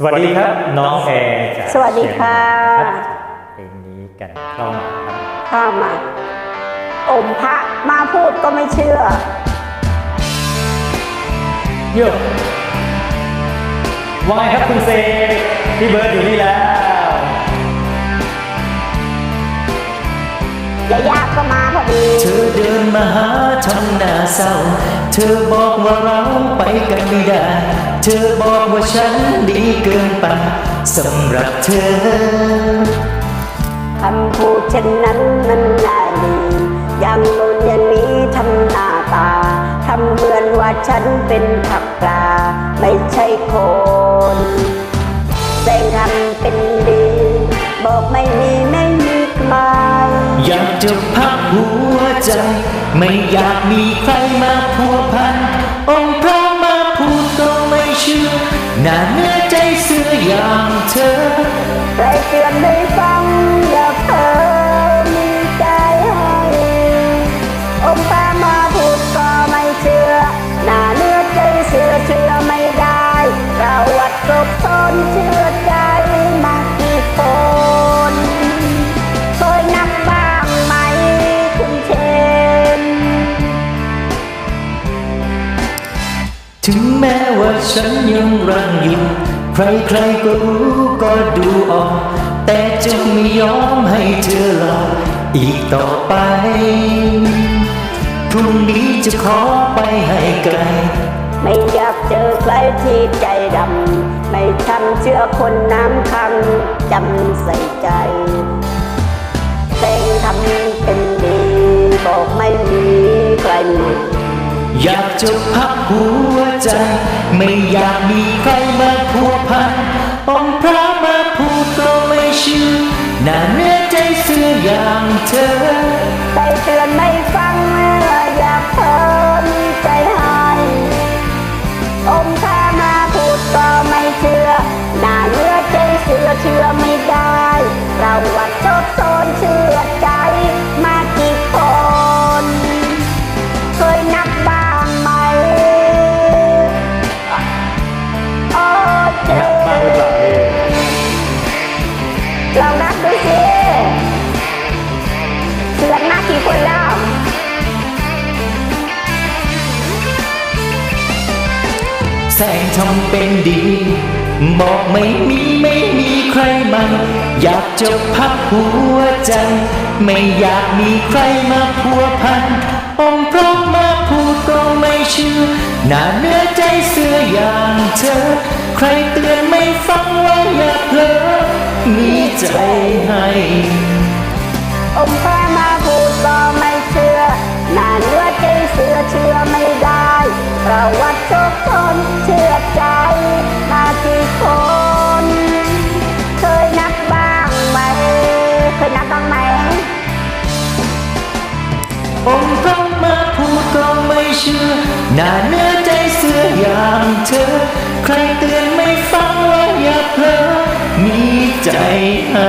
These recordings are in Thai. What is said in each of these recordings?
สวัสดีครับน้องแอร์จากสวัสดีค่ะเชียงใหม่ครับเพลงนี้กันเข้ามาครับข้ามาอมพระมาพูดก็ไม่เชื่อโยกว่าไงครับคุณเซพี่เบิร์ดอยู่นี่แล้ว ยายาก็มาพอดี เธอเดินมาหาทำหน้าเศร้า เธอบอกว่าเราไปกันไม่ได้ เธอบอกว่าฉันดีเกินไปสำหรับเธอ คำพูดเช่นนั้นมันน่าดียังนุนอยันนี้ทำหน้าตา ทำเหมือนว่าฉันเป็นผักปลา ไม่ใช่คนแสดงทำเป็น จะพักหัวใจ ไม่อยากมีใครมาพัวพัน องค์พระมาพูดก็ไม่เชื่อหน้าเนื้อใจเสืออย่างเธอใครเตือนได้ฟั ถึงแม้ว่าฉันยังรังอยู่ใครๆก็รู้ก็ดูออก แต่จะไม่ยอมให้เธอหลอกอีกต่อไป พรุ่งนี้จะขอไปให้ไกล ไม่อยากเจอใครที่ใจดำ ไม่ช้ำเชื่อคนน้ำคำจำใส่ใจเต่งทำเป็นดี บอกไม่มีใครมี อยากจะพักหัวใจ ไม่อยากมีใครมาพัวพันองค์พระมาพูดก็ไม่เชื่อหน้าเนื้อใจเสืออย่างเธอ ดูสิเสือกนับกี่คนแล้วแสงทำเป็นดี บอกไม่มีไม่มีใครมัน อยากจะพักหัวใจ ไม่อยากมีใครมาพัวพันองค์พระมาพูดก็ไม่เชื่อหน้าเนื้อใจเสืออย่างเธอ ใครเตือนไม่ฟัง ใจให้องค์พระมาพูดก็ไม่เชื่อหน้าเนื้อใจเสือเชื่อไม่ได้ประวัติทุกคนเชื่อใจมากี่คนเคยนับบ้างไหมเคยนับบ้างไหมองค์พระมาพูดก็ไม่เชื่อหน้าเนื้อใจเสืออย่างเธอ ใครเตือนไม่ฟังว่าอย่าเพลอมี ใจให้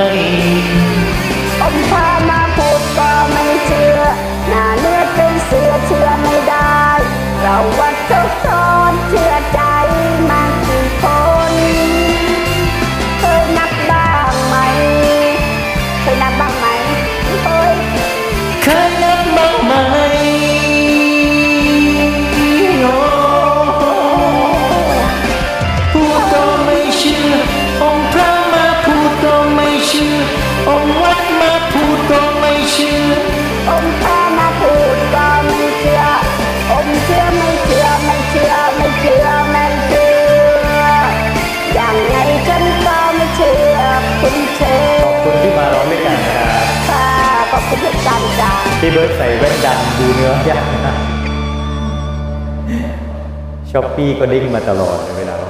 องค์พระมาพูดก็ไม่เชื่อองค์เชื่อไม่เชื่อไม่เชื่อไม่เชื่อไม่เชื่อ อย่างไงฉันก็ไม่เชื่อคุณเชื่ขอบคุณที่มาร้องด้วยกันนะครับค่ะขอบคุณที่ตามจ้าพี่เบิร์ดใส่แว่นดำดูเนื้อยากนะช้อปปี้ก็ดิ้งมาตลอดเลยเวลาร้อง